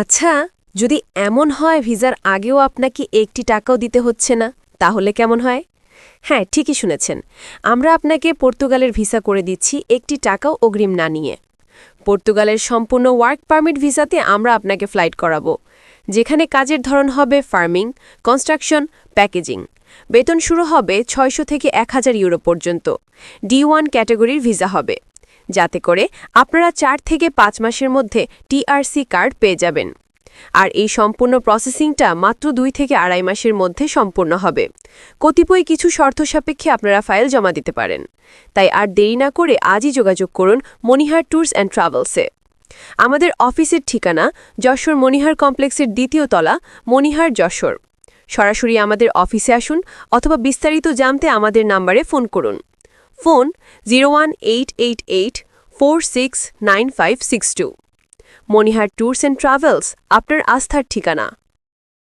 আচ্ছা যদি এমন হয় ভিসার আগেও আপনাকে একটি টাকাও দিতে হচ্ছে না, তাহলে কেমন হয়? হ্যাঁ ঠিকই শুনেছেন। আমরা আপনাকে পর্তুগালের ভিসা করে দিচ্ছি, একটি টাকাও অগ্রিম না নিয়ে। পর্তুগালের সম্পূর্ণ ওয়ার্ক পারমিট ভিসাতে আমরা আপনাকে ফ্লাইট করাবো, যেখানে কাজের ধরন হবে ফার্মিং, কনস্ট্রাকশন, প্যাকেজিং। বেতন শুরু হবে ছয়শো থেকে এক হাজার ইউরো পর্যন্ত। ডি ওয়ান ক্যাটাগরির ভিসা হবে। যাতে করে আপনারা চার থেকে পাঁচ মাসের মধ্যে টিআরসি কার্ড পেয়ে যাবেন। আর এই সম্পূর্ণ প্রসেসিংটা মাত্র দুই থেকে আড়াই মাসের মধ্যে সম্পূর্ণ হবে। কতিপয় কিছু শর্ত সাপেক্ষে আপনারা ফাইল জমা দিতে পারেন। তাই আর দেরি না করে আজই যোগাযোগ করুন মনিহার ট্যুরস অ্যান্ড ট্রাভেলসে। আমাদের অফিসের ঠিকানা যশোর মনিহার কমপ্লেক্সের দ্বিতীয় তলা মনিহার যশোর। সরাসরি আমাদের অফিসে আসুন অথবা বিস্তারিত জানতে আমাদের নাম্বারে ফোন করুন। Phone zero one eight eight eight four six nine five six two Manihar tours and travels, আপনার আস্থার ঠিকানা।